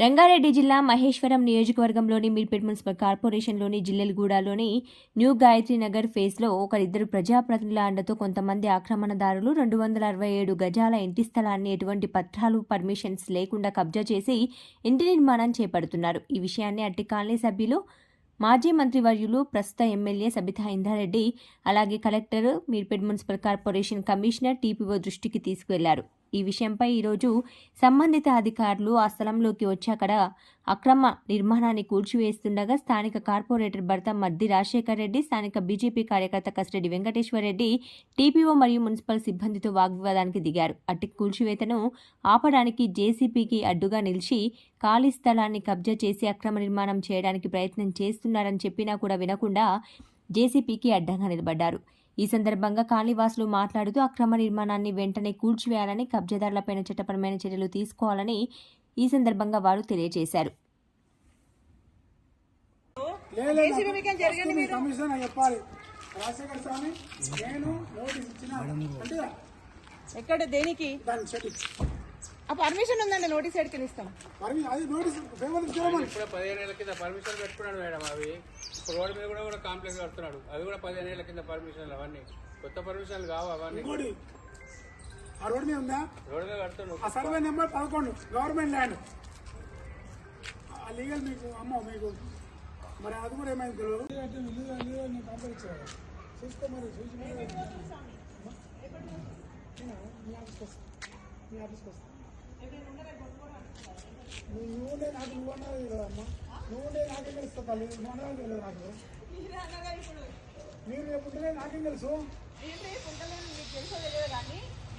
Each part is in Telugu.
రంగారెడ్డి జిల్లా మహేశ్వరం నియోజకవర్గంలోని మీర్పేట్ మున్సిపల్ కార్పొరేషన్లోని జిల్లెలగూడలోని న్యూ గాయత్రి నగర్ ఫేస్లో ఒకరిద్దరు ప్రజాప్రతినిధుల అండతో కొంతమంది ఆక్రమణదారులు రెండు వందల అరవై ఏడు గజాల ఇంటి స్థలాన్ని ఎటువంటి పత్రాలు పర్మిషన్స్ లేకుండా కబ్జా చేసి ఇంటి నిర్మాణం చేపడుతున్నారు. ఈ విషయాన్ని అట్టి కాలనీ సభ్యులు మాజీ మంత్రివర్యులు ప్రస్తుత ఎమ్మెల్యే సబితా ఇందారెడ్డి అలాగే collector Meerpet municipal corporation commissioner TPO దృష్టికి తీసుకువెళ్ళారు. ఈ విషయంపై ఈరోజు సంబంధిత అధికారులు ఆ స్థలంలోకి వచ్చాక అక్రమ నిర్మాణాన్ని కూల్చివేస్తుండగా స్థానిక కార్పొరేటర్ భర్త మద్ది రాజశేఖర్ రెడ్డి స్థానిక బీజేపీ కార్యకర్త కసిరెడ్డి వెంకటేశ్వర రెడ్డి టీపీఓ మరియు మున్సిపల్ సిబ్బందితో వాగ్వివాదానికి దిగారు. అట్టి కూల్చివేతను ఆపడానికి జేసీపీకి అడ్డుగా నిలిచి ఖాళీ స్థలాన్ని కబ్జా చేసి అక్రమ నిర్మాణం చేయడానికి ప్రయత్నం చేస్తున్నారని చెప్పినా కూడా వినకుండా జేసీపీకి అడ్డంగా నిలబడ్డారు. ఈ సందర్భంగా కాళీవాసులు మాట్లాడుతూ అక్రమ నిర్మాణాన్ని వెంటనే కూల్చివేయాలని కబ్జాదారులపైన చట్టపరమైన చర్యలు తీసుకోవాలని ఈ సందర్భంగా వారు తెలియజేశారు. ఎక్కడ దేనికి? పర్మిషన్ ఉందండి నోటీస్ ఎడికి ఇస్తాం. అది ఇప్పుడు పదిహేను ఏళ్ళ కింద పర్మిషన్ పెట్టుకున్నాడు మేడం అవి. రోడ్డు మీద కూడా కడుతున్నాడు. అవి కూడా పదిహేను ఏళ్ళ కింద పర్మిషన్లు అవన్నీ. కొత్త పర్మిషన్లు కావు అవన్నీ. ఆ రోడ్డు మీద ఉందా? ఆ సర్వే నెంబర్ పదకొండు గవర్నమెంట్ ల్యాండ్. ఆ లీగల్ మీకు అమ్మ మీకు. మరి అది కూడా ఏమైంది తెలియదు చూసుకో మరి చూసి మరి. నేను మీ ఆఫీస్కి వస్తా మీ ఆఫీస్కి వస్తా నువ్వు నువ్వుండే నాకు నువ్వు అన్నది అమ్మ నువ్వుండే నాకేం తెలుస్తా తల్లి నువ్వు అన్నది తెలియదు నాకు మీరు రేపు ఉంటేనే నాకేం తెలుసు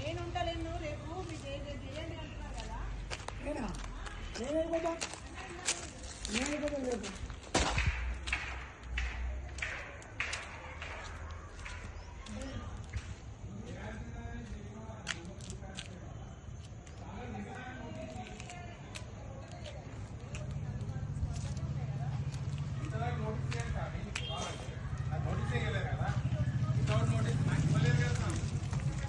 నేను ఉంటలేను రేపు మీకు చేయండి అంటున్నారు కదా నేనా నేనైపోతా నేనైపోతా రేపు